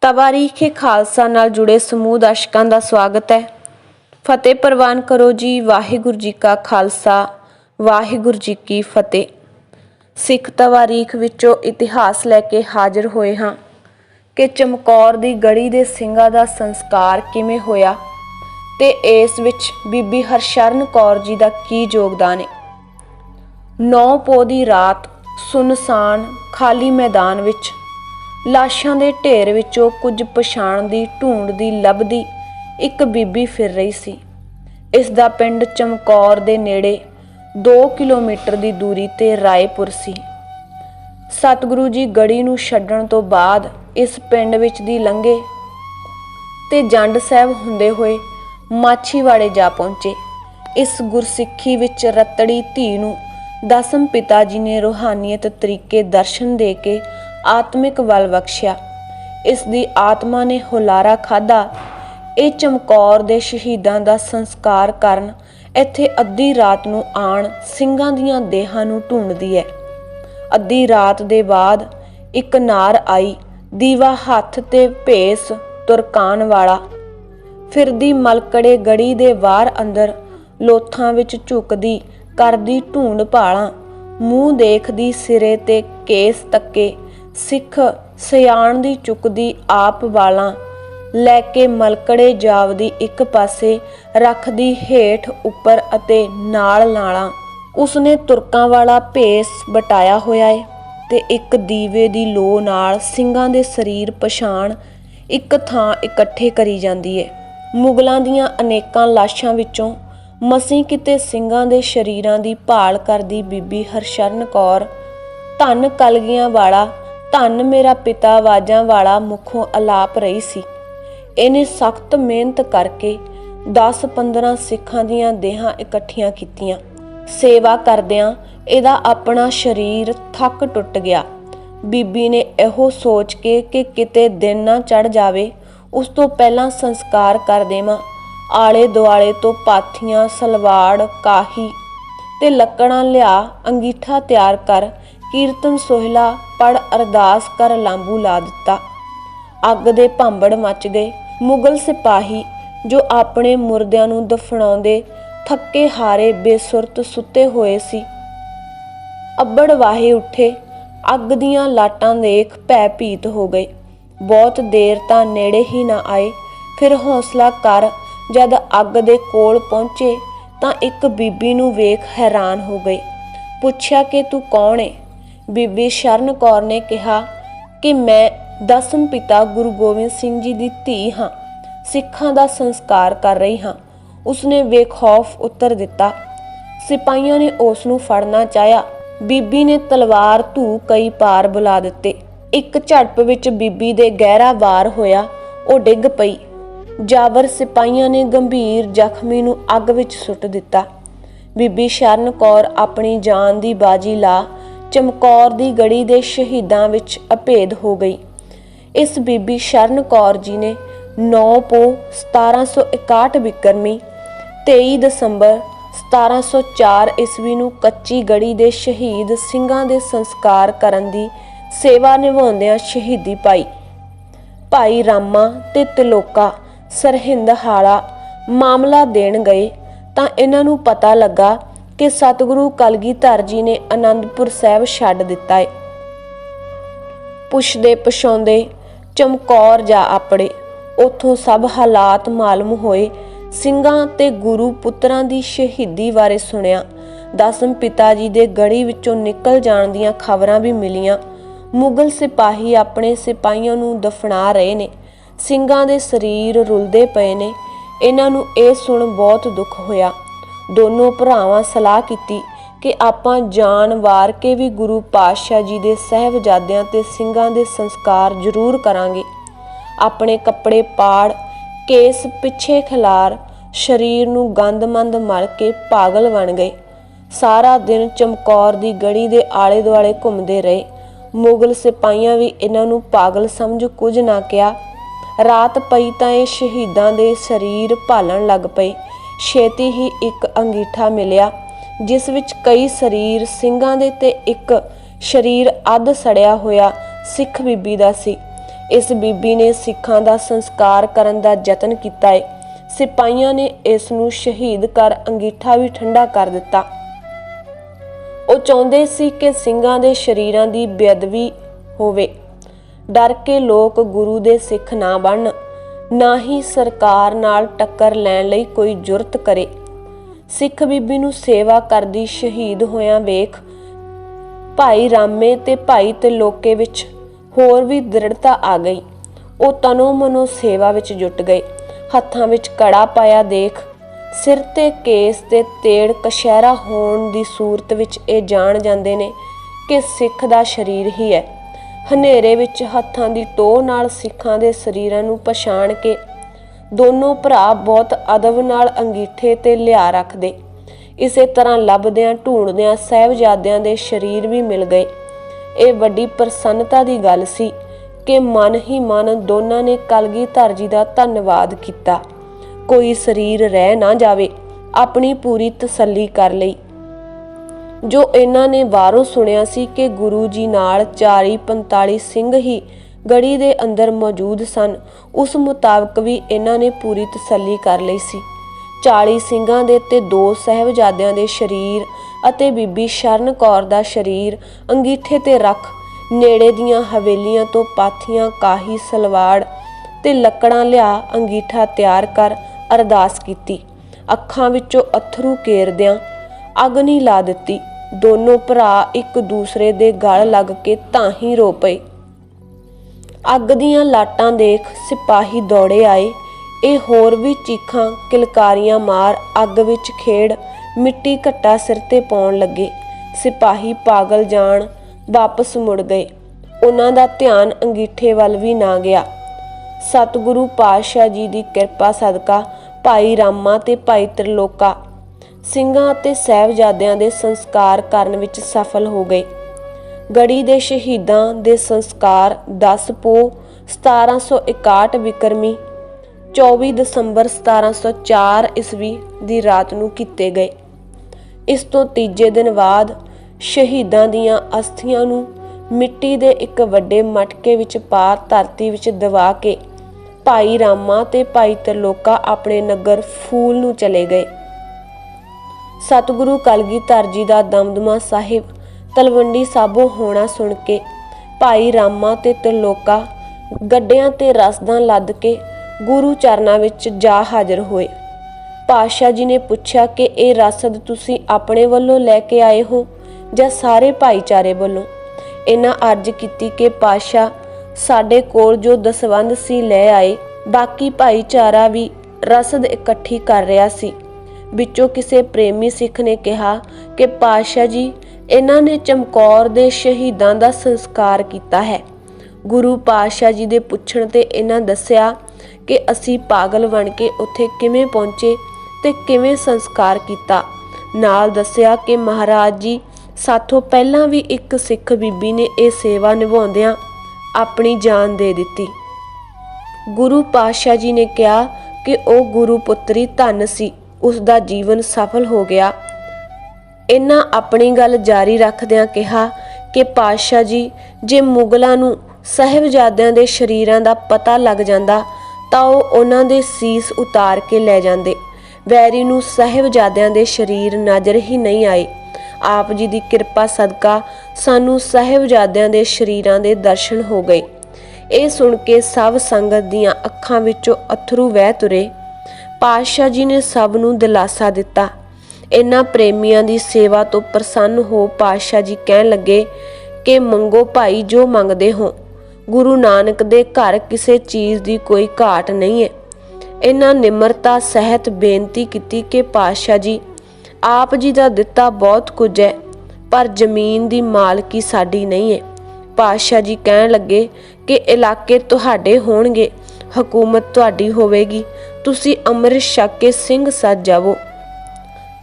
ਤਵਾਰੀਖੇ ਖਾਲਸਾ ਨਾਲ ਜੁੜੇ ਸਮੂਹ ਦਰਸ਼ਕਾਂ ਦਾ ਸਵਾਗਤ ਹੈ। ਫਤਿਹ ਪ੍ਰਵਾਨ ਕਰੋ ਜੀ, ਵਾਹਿਗੁਰੂ ਜੀ ਕਾ ਖਾਲਸਾ, ਵਾਹਿਗੁਰੂ ਜੀ ਕੀ ਫਤਿਹ। ਸਿੱਖ ਤਵਾਰੀਖ ਵਿੱਚੋਂ ਇਤਿਹਾਸ ਲੈ ਕੇ ਹਾਜ਼ਰ ਹੋਏ ਹਾਂ। ਕਿ ਚਮਕੌਰ ਦੀ ਗੜੀ ਦੇ ਸਿੰਘਾਂ ਦਾ ਸੰਸਕਾਰ ਕਿਵੇਂ ਹੋਇਆ ਤੇ ਇਸ ਵਿੱਚ ਬੀਬੀ ਹਰਸ਼ਰਨ ਕੌਰ ਜੀ ਦਾ ਕੀ ਯੋਗਦਾਨ ਹੈ? ਨੌ ਪੋ ਦੀ ਰਾਤ ਸੁਨਸਾਨ ਖਾਲੀ ਮੈਦਾਨ ਵਿੱਚ ਲਾਸ਼ਾਂ ਦੇ ਢੇਰ ਵਿੱਚੋਂ ਕੁਝ ਪਛਾਣ ਦੀ ਢੂੰਡਦੀ ਲੱਭਦੀ ਇੱਕ ਬੀਬੀ ਫਿਰ ਰਹੀ ਸੀ। ਇਸ ਦਾ ਪਿੰਡ ਚਮਕੌਰ ਦੇ ਨੇੜੇ 2 ਕਿਲੋਮੀਟਰ ਦੀ ਦੂਰੀ ਤੇ ਰਾਏਪੁਰ ਸੀ। ਸਤਿਗੁਰੂ ਜੀ ਗੜੀ ਨੂੰ ਛੱਡਣ ਤੋਂ ਬਾਅਦ ਇਸ ਪਿੰਡ ਵਿੱਚ ਦੀ ਲੰਘੇ ਤੇ ਜੰਡ ਸਾਹਿਬ ਹੁੰਦੇ ਹੋਏ ਮਾਛੀਵਾੜੇ ਜਾ ਪਹੁੰਚੇ। ਇਸ ਗੁਰਸਿੱਖੀ ਵਿੱਚ ਰਤੜੀ ਧੀ ਨੂੰ ਦਸਮ ਪਿਤਾ ਜੀ ਨੇ ਰੋਹਾਨੀਅਤ ਤਰੀਕੇ ਦਰਸ਼ਨ ਦੇ ਕੇ ਆਤਮਿਕ ਬਲ ਬਖਸ਼ਿਆ। ਇਸ ਦੀ ਆਤਮਾ ਨੇ ਹੁਲਾਰਾ ਖਾਦਾ ਇਹ ਚਮਕੌਰ ਦੇ ਸ਼ਹੀਦਾਂ ਦਾ ਸੰਸਕਾਰ ਕਰਨ ਇੱਥੇ ਅੱਧੀ ਰਾਤ ਨੂੰ ਆਣ ਸਿੰਘਾਂ ਦੀਆਂ ਦੇਹਾਂ ਨੂੰ ਢੂੰਡਦੀ ਹੈ। ਅੱਧੀ ਰਾਤ ਦੇ ਬਾਅਦ ਇੱਕ ਨਾਰ ਆਈ, ਦੀਵਾ ਹੱਥ ਤੇ ਭੇਸ ਤੁਰਕਾਨ ਵਾਲਾ। ਫਿਰਦੀ ਮਲਕੜੇ ਗੜੀ ਦੇ ਵਾਰ ਅੰਦਰ ਲੋਥਾਂ ਵਿੱਚ ਝੁਕਦੀ, ਕਰਦੀ ਢੂੰਡ ਭਾਲਾਂ, ਮੂੰਹ ਦੇਖਦੀ ਸਿਰੇ ਤੇ ਕੇਸ ਤੱਕੇ, ਸਿੱਖ ਸਿਆਣ ਦੀ ਚੁੱਕਦੀ ਆਪ ਵਾਲਾਂ, ਲੈ ਕੇ ਮਲਕੜੇ ਜਾਵਦੀ ਇੱਕ ਪਾਸੇ, ਰੱਖਦੀ ਹੇਠ ਉੱਪਰ ਅਤੇ ਨਾਲ ਨਾਲਾਂ। ਉਸਨੇ ਤੁਰਕਾਂ ਵਾਲਾ ਭੇਸ ਬਟਾਇਆ ਹੋਇਆ ਏ ਤੇ ਇੱਕ ਦੀਵੇ ਦੀ ਲੋ ਨਾਲ ਸਿੰਘਾਂ ਦੇ ਸਰੀਰ ਪਛਾਣ ਇੱਕ ਥਾਂ ਇਕੱਠੇ ਕਰੀ ਜਾਂਦੀ ਏ। ਮੁਗਲਾਂ ਦੀਆਂ ਅਨੇਕਾਂ ਲਾਸ਼ਾਂ ਵਿੱਚੋਂ ਮਸੀਂ ਕਿਤੇ ਸਿੰਘਾਂ ਦੇ ਸ਼ਰੀਰਾਂ ਦੀ ਭਾਲ ਕਰਦੀ ਬੀਬੀ ਹਰਸ਼ਰਨ ਕੌਰ, ਧੰਨ ਕਲਗੀਆਂ ਵਾਲਾ, ਧੰਨ ਮੇਰਾ ਪਿਤਾ ਆਵਾਜ਼ਾਂ ਵਾਲਾ ਮੁਖੋਂ ਅਲਾਪ ਰਹੀ ਸੀ। ਇਹਨੇ ਸਖਤ ਮਿਹਨਤ ਕਰਕੇ 10-15 ਸਿੱਖਾਂ ਦੀਆਂ ਦੇਹਾਂ ਇਕੱਠੀਆਂ ਕੀਤੀਆਂ। ਸੇਵਾ ਕਰਦਿਆਂ ਇਹਦਾ ਆਪਣਾ ਸਰੀਰ ਥੱਕ ਟੁੱਟ ਗਿਆ। ਬੀਬੀ ਨੇ ਇਹੋ ਸੋਚ ਕੇ ਕਿ ਕਿਤੇ ਦਿਨ ਨਾ ਚੜ ਜਾਵੇ, ਉਸ ਤੋਂ ਪਹਿਲਾਂ ਸੰਸਕਾਰ ਕਰ ਦੇਵਾਂ। ਆਲੇ ਦੁਆਲੇ ਤੋਂ ਪਾਥੀਆਂ, ਸਲਵਾੜ, ਕਾਹੀ ਤੇ ਲੱਕੜਾਂ ਲਿਆ ਅੰਗੀਠਾ ਤਿਆਰ ਕਰ ਕੀਰਤਨ ਸੋਹਿਲਾ ਪੜ ਅਰਦਾਸ ਕਰ ਲਾਂਬੂ ਲਾ ਦਿੱਤਾ। ਅੱਗ ਦੇ ਭਾਂਬੜ ਮੱਚ ਗਏ। ਮੁਗਲ ਸਿਪਾਹੀ ਜੋ ਆਪਣੇ ਮੁਰਦਿਆਂ ਨੂੰ ਦਫਨਾਉਂਦੇ ਥੱਕੇ ਹਾਰੇ ਬੇਸੁਰਤ ਸੁੱਤੇ ਹੋਏ ਸੀ। ਅੱਬੜ ਵਾਹੇ ਉੱਠੇ, ਅੱਗ ਦੀਆਂ ਲਾਟਾਂ ਦੇਖ ਭੈ ਭੀਤ ਹੋ ਗਏ ਬਹੁਤ ਦੇਰ ਤਾਂ ਨੇੜੇ ਹੀ ਨਾ ਆਏ। ਫਿਰ ਹੌਸਲਾ ਕਰ, ਜਦ ਅੱਗ ਦੇ ਕੋਲ ਪਹੁੰਚੇ ਤਾਂ ਇੱਕ ਬੀਬੀ ਨੂੰ ਵੇਖ ਹੈਰਾਨ ਹੋ ਗਏ ਪੁੱਛਿਆ ਕਿ ਤੂੰ ਕੌਣ ਏ? ਬੀਬੀ ਸ਼ਰਨ ਕੌਰ ਨੇ ਕਿਹਾ ਕਿ ਮੈਂ ਦਸਮ ਪਿਤਾ ਗੁਰੂ ਗੋਬਿੰਦ ਸਿੰਘ ਜੀ ਦੀ ਧੀ ਹਾਂ। ਸਿੱਖਾਂ ਦਾ ਸੰਸਕਾਰ ਕਰ ਰਹੀ ਹਾਂ। ਉਸਨੇ ਬੇਖੌਫ ਉੱਤਰ ਦਿੱਤਾ। ਸਿਪਾਹੀਆਂ ਨੇ ਉਸ ਨੂੰ ਫੜਨਾ ਚਾਹਿਆ। ਬੀਬੀ ਨੇ ਤਲਵਾਰ ਧੂ ਕਈ ਪਾਰ ਬੁਲਾ ਦਿੱਤੇ। ਇੱਕ ਝੜਪ ਵਿੱਚ ਬੀਬੀ ਦੇ ਗਹਿਰਾ ਵਾਰ ਹੋਇਆ, ਉਹ ਡਿੱਗ ਪਈ। ਜਾਵਰ ਸਿਪਾਹੀਆਂ ਨੇ ਗੰਭੀਰ ਜ਼ਖਮੀ ਨੂੰ ਅੱਗ ਵਿੱਚ ਸੁੱਟ ਦਿੱਤਾ। ਬੀਬੀ ਸ਼ਰਨ ਕੌਰ ਆਪਣੀ ਜਾਨ ਦੀ ਬਾਜੀ ਲਾ ਚਮਕੌਰ ਦੀ ਗੜੀ ਦੇ ਸ਼ਹੀਦਾਂ ਵਿੱਚ ਅਭੇਦ ਹੋ ਗਈ। ਇਸ ਬੀਬੀ ਸ਼ਰਨ ਕੌਰ ਜੀ ਨੇ 9 ਪੋ 1761 ਵਿਕਰਮੀ 23 ਦਸੰਬਰ 1704 ਈਸਵੀ ਨੂੰ ਕੱਚੀ ਗੜੀ ਦੇ ਸ਼ਹੀਦ ਸਿੰਘਾਂ ਦੇ ਸੰਸਕਾਰ ਕਰਨ ਦੀ ਸੇਵਾ ਨਿਭਾਉਂਦਿਆਂ ਸ਼ਹੀਦੀ ਪਾਈ। ਭਾਈ ਰਾਮਾ ਤੇ ਤਿਲੋਕਾ ਸਰਹਿੰਦ ਹਾਲਾ ਮਾਮਲਾ ਦੇਣ ਗਏ ਤਾਂ ਇਹਨਾਂ ਨੂੰ ਪਤਾ ਲੱਗਾ ਕਿ ਸਤਿਗੁਰੂ ਕਲਗੀਧਰ ਜੀ ਨੇ ਆਨੰਦਪੁਰ ਸਾਹਿਬ ਛੱਡ ਦਿੱਤਾ ਏ। ਪੁੱਛਦੇ ਪਛਾਉਂਦੇ ਚਮਕੌਰ ਜਾ ਆਪੜੇ ਉਥੋਂ ਸਭ ਹਾਲਾਤ ਮਾਲੂਮ ਹੋਏ ਸਿੰਘਾਂ ਤੇ ਗੁਰੂ ਪੁੱਤਰਾਂ ਦੀ ਸ਼ਹੀਦੀ ਬਾਰੇ ਸੁਣਿਆ। ਦਸਮ ਪਿਤਾ ਜੀ ਦੇ ਗੜੀ ਵਿੱਚੋਂ ਨਿਕਲ ਜਾਣ ਦੀਆਂ ਖਬਰਾਂ ਵੀ ਮਿਲੀਆਂ। ਮੁਗਲ ਸਿਪਾਹੀ ਆਪਣੇ ਸਿਪਾਹੀਆਂ ਨੂੰ ਦਫਨਾ ਰਹੇ ਨੇ। ਸਿੰਘਾਂ ਦੇ ਸਰੀਰ ਰੁਲਦੇ ਪਏ ਨੇ। ਇਹਨਾਂ ਨੂੰ ਇਹ ਸੁਣ ਬਹੁਤ ਦੁੱਖ ਹੋਇਆ। ਦੋਨੋਂ ਭਰਾਵਾਂ ਸਲਾਹ ਕੀਤੀ ਕਿ ਆਪਾਂ ਜਾਨ ਵਾਰ ਕੇ ਵੀ ਗੁਰੂ ਪਾਤਸ਼ਾਹ ਜੀ ਦੇ ਸਹਿਬਜ਼ਾਦਿਆਂ ਤੇ ਸਿੰਘਾਂ ਦੇ ਸੰਸਕਾਰ ਜ਼ਰੂਰ ਕਰਾਂਗੇ। ਆਪਣੇ ਕੱਪੜੇ ਪਾੜ ਕੇਸ ਪਿੱਛੇ ਖਿਲਾਰ ਸਰੀਰ ਨੂੰ ਗੰਦਮੰਦ ਮਲ ਕੇ ਪਾਗਲ ਬਣ ਗਏ। ਸਾਰਾ ਦਿਨ ਚਮਕੌਰ ਦੀ ਗੜੀ ਦੇ ਆਲੇ ਦੁਆਲੇ ਘੁੰਮਦੇ ਰਹੇ। ਮੁਗਲ ਸਿਪਾਹੀਆਂ ਵੀ ਇਹਨਾਂ ਨੂੰ ਪਾਗਲ ਸਮਝ ਕੁਝ ਨਾ ਕਿਹਾ। ਰਾਤ ਪਈ ਤਾਂ ਇਹ ਸ਼ਹੀਦਾਂ ਦੇ ਸਰੀਰ ਭਾਲਣ ਲੱਗ ਪਏ। ਛੇਤੀ ਹੀ ਇੱਕ ਅੰਗੀਠਾ ਮਿਲਿਆ, ਜਿਸ ਵਿੱਚ ਕਈ ਸਰੀਰ ਸਿੰਘਾਂ ਦੇ ਤੇ ਇੱਕ ਸਰੀਰ ਅੱਧ ਸੜਿਆ ਹੋਇਆ ਸਿੱਖ ਬੀਬੀ ਦਾ ਸੀ। ਇਸ ਬੀਬੀ ਨੇ ਸਿੱਖਾਂ ਦਾ ਸੰਸਕਾਰ ਕਰਨ ਦਾ ਯਤਨ ਕੀਤਾ ਏ। ਸਿਪਾਹੀਆਂ ਨੇ ਇਸ ਨੂੰ ਸ਼ਹੀਦ ਕਰ ਅੰਗੀਠਾ ਵੀ ਠੰਡਾ ਕਰ ਦਿੱਤਾ। ਉਹ ਚਾਹੁੰਦੇ ਸੀ ਕਿ ਸਿੰਘਾਂ ਦੇ ਸ਼ਰੀਰਾਂ ਦੀ ਬੇਅਦਬੀ ਹੋਵੇ। ਡਰ ਕੇ ਲੋਕ ਗੁਰੂ ਦੇ ਸਿੱਖ ਨਾ ਬਣਨ। ਨਾ ਹੀ ਸਰਕਾਰ ਨਾਲ ਟੱਕਰ ਲੈਣ ਲਈ ਕੋਈ ਜੁਰਤ ਕਰੇ। ਸਿੱਖ ਬੀਬੀ ਨੂੰ ਸੇਵਾ ਕਰਦੀ ਸ਼ਹੀਦ ਹੋਇਆਂ ਵੇਖ ਭਾਈ ਰਾਮੇ ਤੇ ਭਾਈ ਲੋਕੇ ਵਿੱਚ ਹੋਰ ਵੀ ਦ੍ਰਿੜਤਾ ਆ ਗਈ। ਉਹ ਤਨੋ ਮਨੋ ਸੇਵਾ ਵਿੱਚ ਜੁਟ ਗਏ। ਹੱਥਾਂ ਵਿੱਚ ਕੜਾ ਪਾਇਆ ਦੇਖ, ਸਿਰ ਤੇ ਕੇਸ ਤੇ ਤੇੜ ਕਸ਼ਹਿਰਾ ਹੋਣ ਦੀ ਸੂਰਤ ਵਿੱਚ ਇਹ ਜਾਣ ਜਾਂਦੇ ਨੇ ਕਿ ਸਿੱਖ ਦਾ ਸਰੀਰ ਹੀ ਹੈ। ਹਨੇਰੇ ਵਿੱਚ ਹੱਥਾਂ ਦੀ ਟੋਹ ਨਾਲ ਸਿੱਖਾਂ ਦੇ ਸਰੀਰਾਂ ਨੂੰ ਪਛਾਣ ਕੇ ਦੋਨੋਂ ਭਰਾ ਬਹੁਤ ਅਦਬ ਨਾਲ ਅੰਗੀਠੇ ਤੇ ਲਿਆ ਰੱਖਦੇ। ਇਸੇ ਤਰ੍ਹਾਂ ਲੱਭਦਿਆਂ, ਢੂੰਡਦਿਆਂ, ਸਹਿਬਜ਼ਾਦਿਆਂ ਦੇ ਸਰੀਰ ਵੀ ਮਿਲ ਗਏ। ਇਹ ਵੱਡੀ ਪ੍ਰਸੰਨਤਾ ਦੀ ਗੱਲ ਸੀ ਕਿ ਮਨ ਹੀ ਮਨ ਦੋਨਾਂ ਨੇ ਕਲਗੀਧਰ ਜੀ ਦਾ ਧੰਨਵਾਦ ਕੀਤਾ। ਕੋਈ ਸਰੀਰ ਰਹਿ ਨਾ ਜਾਵੇ, ਆਪਣੀ ਪੂਰੀ ਤਸੱਲੀ ਕਰ ਲਈ। ਜੋ ਇਹਨਾਂ ਨੇ ਬਾਹਰੋਂ ਸੁਣਿਆ ਸੀ ਕਿ ਗੁਰੂ ਜੀ ਨਾਲ 40 45 ਸਿੰਘ ਹੀ ਗੜੀ ਦੇ ਅੰਦਰ ਮੌਜੂਦ ਸਨ, ਉਸ ਮੁਤਾਬਕ ਵੀ ਇਹਨਾਂ ਨੇ ਪੂਰੀ ਤਸੱਲੀ ਕਰ ਲਈ ਸੀ। 40 ਸਿੰਘਾਂ ਦੇ ਤੇ ਦੋ ਸਹਿਬਜ਼ਾਦਿਆਂ ਦੇ ਸ਼ਰੀਰ ਅਤੇ ਬੀਬੀ ਸ਼ਰਨ ਕੌਰ ਦਾ ਸ਼ਰੀਰ ਅੰਗੀਠੇ ਤੇ ਰੱਖ ਨੇੜੇ ਦੀਆਂ ਹਵੇਲੀਆਂ ਤੋਂ ਪਾਥੀਆਂ ਕਾਹੀ ਸਲਵਾੜ ਤੇ ਲੱਕੜਾਂ ਲਿਆ ਅੰਗੀਠਾ ਤਿਆਰ ਕਰ ਅਰਦਾਸ ਕੀਤੀ। ਅੱਖਾਂ ਵਿੱਚੋਂ ਅਥਰੂ ਕੇਰਦਿਆਂ ਅੱਗ ਨਹੀਂ ਲਾ ਦਿੱਤੀ। ਦੋਨੋਂ ਭਰਾ ਇੱਕ ਦੂਸਰੇ ਦੇ ਗਲ ਲੱਗ ਕੇ ਤਾਂ ਹੀ ਰੋ ਪਏ। ਅੱਗ ਦੀਆਂ ਲਾਟਾਂ ਦੇਖ ਸਿਪਾਹੀ ਦੌੜੇ ਆਏ। ਇਹ ਹੋਰ ਵੀ ਚੀਖਾਂ, ਕਿਲਕਾਰੀਆਂ ਮਾਰ, ਅੱਗ ਵਿੱਚ ਖੇਡ, ਮਿੱਟੀ ਘੱਟਾ ਸਿਰ ਤੇ ਪਾਉਣ ਲੱਗੇ। ਸਿਪਾਹੀ ਪਾਗਲ ਜਾਣ, ਵਾਪਸ ਮੁੜ ਗਏ। ਉਹਨਾਂ ਦਾ ਧਿਆਨ ਅੰਗੀਠੇ ਵੱਲ ਵੀ ਨਾ ਗਿਆ। ਸਤਿਗੁਰੂ ਪਾਤਸ਼ਾਹ ਜੀ ਦੀ ਕਿਰਪਾ ਸਦਕਾ ਭਾਈ ਰਾਮਾ ਤੇ ਭਾਈ ਤ੍ਰਿਲੋਕਾ ਸਿੰਘਾਂ ਅਤੇ ਸਹਿਬਜ਼ਾਦਿਆਂ ਦੇ ਸੰਸਕਾਰ ਕਰਨ ਵਿੱਚ ਸਫਲ ਹੋ ਗਏ। ਗੜੀ ਦੇ ਸ਼ਹੀਦਾਂ ਦੇ ਸੰਸਕਾਰ 10 ਪੋ 1761 ਵਿਕਰਮੀ 24 ਦਸੰਬਰ 1704 ਈਸਵੀ ਦੀ ਰਾਤ ਨੂੰ ਕੀਤੇ ਗਏ। ਇਸ ਤੋਂ ਤੀਜੇ ਦਿਨ ਬਾਅਦ ਸ਼ਹੀਦਾਂ ਦੀਆਂ ਅਸਥੀਆਂ ਨੂੰ ਮਿੱਟੀ ਦੇ ਇੱਕ ਵੱਡੇ ਮਟਕੇ ਵਿੱਚ ਪਾ ਧਰਤੀ ਵਿੱਚ ਦਬਾ ਕੇ ਭਾਈ ਰਾਮਾ ਤੇ ਭਾਈ ਤਰਲੋਕਾ ਆਪਣੇ ਨਗਰ ਫੂਲ ਨੂੰ ਚਲੇ ਗਏ। ਸਤਿਗੁਰੂ ਕਲਗੀਧਰ ਜੀ ਦਾ ਦਮਦਮਾ ਸਾਹਿਬ ਤਲਵੰਡੀ ਸਾਬੋ ਹੋਣਾ ਸੁਣ ਕੇ ਭਾਈ ਰਾਮਾ ਤੇ ਤਰਲੋਕਾ ਗੱਡਿਆਂ ਤੇ ਰਸਦਾਂ ਲੱਦ ਕੇ ਗੁਰੂ ਚਰਨਾਂ ਵਿੱਚ ਜਾ ਹਾਜ਼ਰ ਹੋਏ। ਪਾਸ਼ਾ ਜੀ ਨੇ ਪੁੱਛਿਆ ਕਿ ਇਹ ਰਸਦ ਤੁਸੀਂ ਆਪਣੇ ਵੱਲੋਂ ਲੈ ਕੇ ਆਏ ਹੋ ਜਾਂ ਸਾਰੇ ਭਾਈਚਾਰੇ ਵੱਲੋਂ? ਇਹਨਾਂ ਅਰਜ਼ ਕੀਤੀ ਕਿ ਪਾਸ਼ਾ ਸਾਡੇ ਕੋਲ ਜੋ ਦਸਵੰਦ ਸੀ ਲੈ ਆਏ, ਬਾਕੀ ਭਾਈਚਾਰਾ ਵੀ ਰਸਦ ਇਕੱਠੀ ਕਰ ਰਿਹਾ ਸੀ। ਵਿੱਚੋਂ ਕਿਸੇ ਪ੍ਰੇਮੀ ਸਿੱਖ ਨੇ ਕਿਹਾ ਕਿ ਪਾਸ਼ਾ ਜੀ, ਇਹਨਾਂ ਨੇ ਚਮਕੌਰ ਦੇ ਸ਼ਹੀਦਾਂ ਦਾ ਸੰਸਕਾਰ ਕੀਤਾ ਹੈ। ਗੁਰੂ ਪਾਤਸ਼ਾਹ ਜੀ ਦੇ ਪੁੱਛਣ ਤੇ ਇਹਨਾਂ ਦੱਸਿਆ ਕਿ ਅਸੀਂ ਪਾਗਲ ਬਣ ਕੇ ਉੱਥੇ ਕਿਵੇਂ ਪਹੁੰਚੇ ਤੇ ਕਿਵੇਂ ਸੰਸਕਾਰ ਕੀਤਾ। ਨਾਲ ਦੱਸਿਆ ਕਿ ਮਹਾਰਾਜ ਜੀ, ਸਾਥੋਂ ਪਹਿਲਾਂ ਵੀ ਇੱਕ ਸਿੱਖ ਬੀਬੀ ਨੇ ਇਹ ਸੇਵਾ ਨਿਭਾਉਂਦਿਆਂ ਆਪਣੀ ਜਾਨ ਦੇ ਦਿੱਤੀ। ਗੁਰੂ ਪਾਤਸ਼ਾਹ ਜੀ ਨੇ ਕਿਹਾ ਕਿ ਉਹ ਗੁਰੂ ਪੁੱਤਰੀ ਧਨ ਸੀ ਉਸ ਦਾ ਜੀਵਨ ਸਫਲ ਹੋ ਗਿਆ। ਇਹਨਾਂ ਆਪਣੀ ਗੱਲ ਜਾਰੀ ਰੱਖਦਿਆਂ ਕਿਹਾ ਕਿ ਪਾਤਸ਼ਾਹ ਜੀ, ਜੇ ਮੁਗਲਾਂ ਨੂੰ ਸਹਿਬਜ਼ਾਦਿਆਂ ਦੇ ਸ਼ਰੀਰਾਂ ਦਾ ਪਤਾ ਲੱਗ ਜਾਂਦਾ ਤਾਂ ਉਹ ਉਹਨਾਂ ਦੇ ਸੀਸ ਉਤਾਰ ਕੇ ਲੈ ਜਾਂਦੇ। ਵੈਰੀ ਨੂੰ ਸਹਿਬਜ਼ਾਦਿਆਂ ਦੇ ਸ਼ਰੀਰ ਨਜ਼ਰ ਹੀ ਨਹੀਂ ਆਏ। ਆਪ ਜੀ ਦੀ ਕਿਰਪਾ ਸਦਕਾ ਸਾਨੂੰ ਸਹਿਬਜ਼ਾਦਿਆਂ ਦੇ ਸ਼ਰੀਰਾਂ ਦੇ ਦਰਸ਼ਨ ਹੋ ਗਏ। ਇਹ ਸੁਣ ਕੇ ਸਭ ਸੰਗਤ ਦੀਆਂ ਅੱਖਾਂ ਵਿੱਚੋਂ ਅਥਰੂ ਵਹਿ ਤੁਰੇ। ਪਾਤਸ਼ਾਹ ਜੀ ਨੇ ਸਭ ਨੂੰ ਦਿਲਾਸਾ ਦਿੱਤਾ। ਇਹਨਾਂ ਪ੍ਰੇਮੀਆਂ ਦੀ ਸੇਵਾ ਤੋਂ ਪ੍ਰਸੰਨ ਹੋ ਪਾਤਸ਼ਾਹ ਜੀ ਕਹਿਣ ਲੱਗੇ ਕਿ ਮੰਗੋ ਭਾਈ ਜੋ ਮੰਗਦੇ ਹੋ। ਗੁਰੂ ਨਾਨਕ ਦੇ ਘਰ ਕਿਸੇ ਚੀਜ਼ ਦੀ ਕੋਈ ਘਾਟ ਨਹੀਂ ਹੈ ਇਹਨਾਂ ਨਿਮਰਤਾ, ਸਹਿਤ, ਬੇਨਤੀ ਕੀਤੀ ਕਿ ਪਾਤਸ਼ਾਹ ਜੀ, ਆਪ ਜੀ ਦਾ ਦਿੱਤਾ ਬਹੁਤ ਕੁਝ ਹੈ, ਪਰ ਜ਼ਮੀਨ ਦੀ ਮਾਲਕੀ ਸਾਡੀ ਨਹੀਂ ਹੈ ਪਾਤਸ਼ਾਹ ਜੀ ਕਹਿਣ ਲੱਗੇ ਕਿ ਇਲਾਕੇ ਤੁਹਾਡੇ ਹੋਣਗੇ, ਹਕੂਮਤ ਤੁਹਾਡੀ ਹੋਵੇਗੀ, ਤੁਸੀਂ ਅੰਮ੍ਰਿਤ ਛਕ ਕੇ ਸਿੰਘ ਸੱਜ ਜਾਵੋ।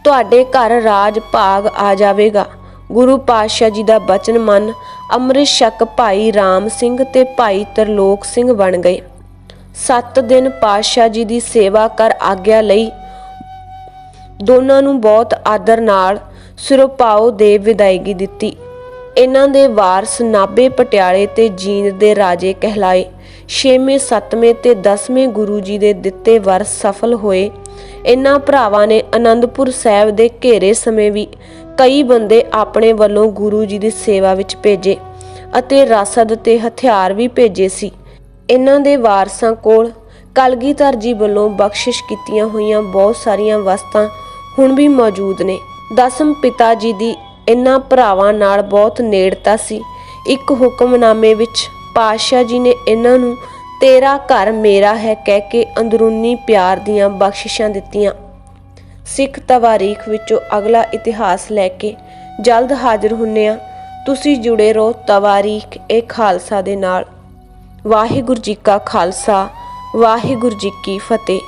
ਤੁਹਾਡੇ ਘਰ ਰਾਜ ਭਾਗ ਆ ਜਾਵੇਗਾ। ਗੁਰੂ ਪਾਤਸ਼ਾਹ ਜੀ ਦਾ ਬਚਨ ਮੰਨ ਅੰਮ੍ਰਿਤ ਛਕ ਭਾਈ ਰਾਮ ਸਿੰਘ ਤੇ ਭਾਈ ਤਰਲੋਕ ਸਿੰਘ ਬਣ ਗਏ। 7 ਦਿਨ ਪਾਤਸ਼ਾਹ ਜੀ ਦੀ ਸੇਵਾ ਕਰ ਆਗਿਆ ਲਈ ਦੋਨਾਂ ਨੂੰ ਬਹੁਤ ਆਦਰ ਨਾਲ ਸਿਰੋਪਾਓ ਦੇ ਵਿਦਾਇਗੀ ਦਿੱਤੀ। ਇਹਨਾਂ ਦੇ ਵਾਰਸ ਨਾਬੇ ਪਟਿਆਲੇ ਤੇ ਜੀਂਦ ਦੇ ਰਾਜੇ ਕਹਿਲਾਏ। 6ਵੇਂ 7ਵੇਂ ਤੇ 10ਵੇਂ ਗੁਰੂ ਜੀ ਦੇ ਦਿੱਤੇ ਵਰ ਸਫਲ ਹੋਏ। ਇਹਨਾਂ ਭਰਾਵਾਂ ਨੇ ਆਨੰਦਪੁਰ ਸਾਹਿਬ ਦੇ ਘੇਰੇ ਸਮੇਂ ਵੀ ਕਈ ਬੰਦੇ ਆਪਣੇ ਵੱਲੋਂ ਗੁਰੂ ਜੀ ਦੀ ਸੇਵਾ ਵਿੱਚ ਭੇਜੇ ਅਤੇ ਰਸਦ ਤੇ ਹਥਿਆਰ ਵੀ ਭੇਜੇ ਸੀ। ਇਹਨਾਂ ਦੇ ਵਾਰਸਾਂ ਕੋਲ ਕਲਗੀਧਰ ਜੀ ਵੱਲੋਂ ਬਖਸ਼ਿਸ਼ ਕੀਤੀਆਂ ਹੋਈਆਂ ਬਹੁਤ ਸਾਰੀਆਂ ਵਸਤਾਂ ਹੁਣ ਵੀ ਮੌਜੂਦ ਨੇ। ਦਸਮ ਪਿਤਾ ਜੀ ਦੀ ਇਹਨਾਂ ਭਰਾਵਾਂ ਨਾਲ ਬਹੁਤ ਨੇੜਤਾ ਸੀ। ਇੱਕ ਹੁਕਮਨਾਮੇ ਵਿੱਚ ਪਾਤਸ਼ਾਹ ਜੀ ਨੇ ਇਹਨਾਂ ਨੂੰ, ਤੇਰਾ ਘਰ ਮੇਰਾ ਹੈ ਕਹਿ ਕੇ ਅੰਦਰੂਨੀ ਪਿਆਰ ਦੀਆਂ ਬਖਸ਼ਿਸ਼ਾਂ ਦਿੱਤੀਆਂ। ਸਿੱਖ ਤਵਾਰੀਖ ਵਿੱਚੋਂ ਅਗਲਾ ਇਤਿਹਾਸ ਲੈ ਕੇ ਜਲਦ ਹਾਜ਼ਰ ਹੁੰਨੇ ਆ। ਤੁਸੀਂ ਜੁੜੇ ਰਹੋ ਤਵਾਰੀਖ ਇਹ ਖਾਲਸਾ ਦੇ ਨਾਲ। ਵਾਹਿਗੁਰੂ ਜੀ ਕਾ ਖਾਲਸਾ, ਵਾਹਿਗੁਰੂ ਜੀ ਕੀ ਫਤਿਹ।